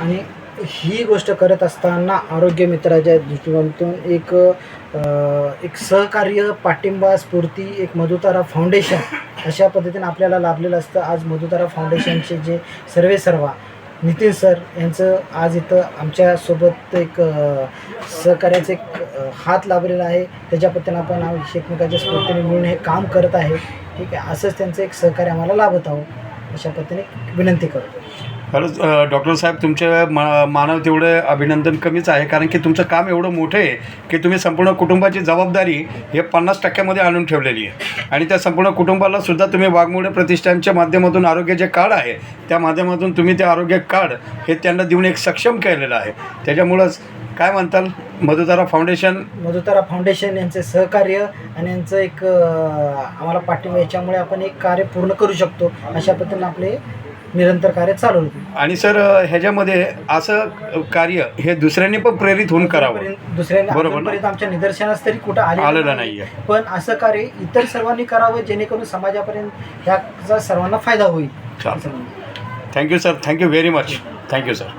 आणि ही गोष्ट करत असताना आरोग्य मित्राच्या दृष्टिकोनातून एक एक सहकार्य पाठिंबा स्फूर्ती एक मधुतारा फाउंडेशन अशा पद्धतीने आपल्याला लाभलेलं असतं. आज मधुतारा फाउंडेशनचे जे सर्वे सर्वा नितीन सर यांचं आज इथं आमच्यासोबत एक अ, सहकार्याचं एक हात लाभलेला आहे. त्याच्या पद्धतीनं आपण एकमेकाच्या स्फूर्तीने मिळून हे काम करत आहे. ठीक आहे? असंच त्यांचं एक सहकार्य आम्हाला लाभत आहोत अशा पद्धतीने विनंती करतो. खरंच डॉक्टर साहेब तुमचे मा मानव तेवढं अभिनंदन कमीच आहे कारण की तुमचं काम एवढं मोठं आहे की तुम्ही संपूर्ण कुटुंबाची जबाबदारी हे पन्नास टक्क्यामध्ये आणून ठेवलेली आहे. आणि त्या संपूर्ण कुटुंबाला सुद्धा तुम्ही वाघमोडे प्रतिष्ठानच्या माध्यमातून आरोग्य जे कार्ड आहे त्या माध्यमातून तुम्ही ते आरोग्य कार्ड हे त्यांना देऊन एक सक्षम केलेलं आहे. त्याच्यामुळंच काय म्हणताल? मधुतारा फाउंडेशन? मधुतारा फाउंडेशन यांचे सहकार्य आणि यांचं एक आम्हाला पाठिंबा याच्यामुळे आपण एक कार्य पूर्ण करू शकतो अशा पद्धतीने आपले निरंतर कार्य चालू होते. आणि सर ह्याच्यामध्ये असं कार्य हे दुसऱ्यांनी पण प्रेरित होऊन करावं. दुसऱ्यांना बरोबर ना? अजूनपर्यंत आमच्या निदर्शनास तरी कुठं आलेलं आलेलं नाही. नाही आहे पण असं कार्य इतर सर्वांनी करावं जेणेकरून समाजापर्यंत ह्याचा सर्वांना फायदा होईल. चालेल. Thank you sir thank you very much thank you sir